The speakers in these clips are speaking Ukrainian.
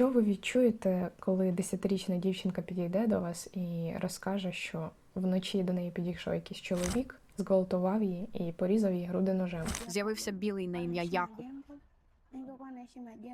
Що ви відчуєте, коли десятирічна дівчинка підійде до вас і розкаже, що вночі до неї підійшов якийсь чоловік, зґвалтував її і порізав її груди ножем? З'явився білий на ім'я Якуб,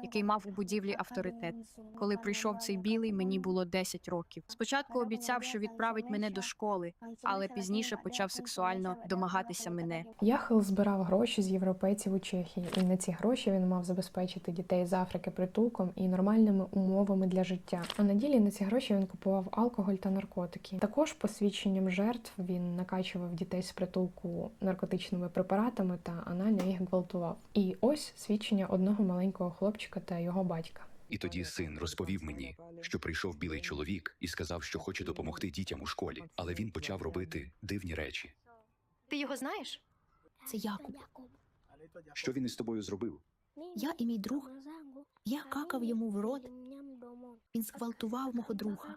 який мав у будівлі авторитет. Коли прийшов цей білий, мені було 10 років. Спочатку обіцяв, що відправить мене до школи, але пізніше почав сексуально домагатися мене. Яхел збирав гроші з європейців у Чехії, і на ці гроші він мав забезпечити дітей з Африки притулком і нормальними умовами для життя. А на ділі на ці гроші він купував алкоголь та наркотики. Також посвідченням жертв він накачував дітей з притулку наркотичними препаратами та анально їх гвалтував. І ось свідчення одного маленького хлопчика та його батька. І тоді син розповів мені, що прийшов білий чоловік і сказав, що хоче допомогти дітям у школі, але він почав робити дивні речі. Ти його знаєш? Це Якуб. Що він із тобою зробив? Я і мій друг. Я какав йому в рот. Він зґвалтував мого друга.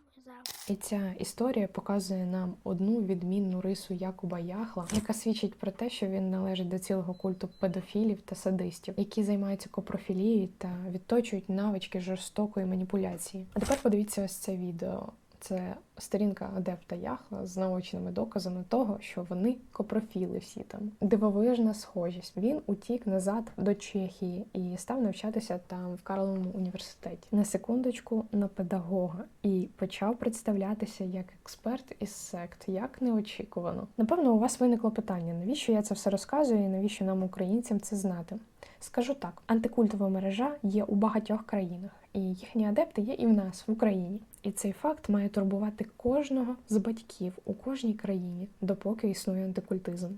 І ця історія показує нам одну відмінну рису Якуба Яхла, яка свідчить про те, що він належить до цілого культу педофілів та садистів, які займаються копрофілією та відточують навички жорстокої маніпуляції. А тепер подивіться ось це відео. Це сторінка адепта Яхла з наочними доказами того, що вони копрофіли всі там. Дивовижна схожість. Він утік назад до Чехії і став навчатися там в Карловому університеті. На секундочку на педагога і почав представлятися як експерт із сект, як неочікувано. Напевно, у вас виникло питання: навіщо я це все розказую і навіщо нам, українцям, це знати? Скажу так: антикультова мережа є у багатьох країнах, і їхні адепти є і в нас в Україні. І цей факт має турбувати кожного з батьків у кожній країні, допоки існує антикультизм.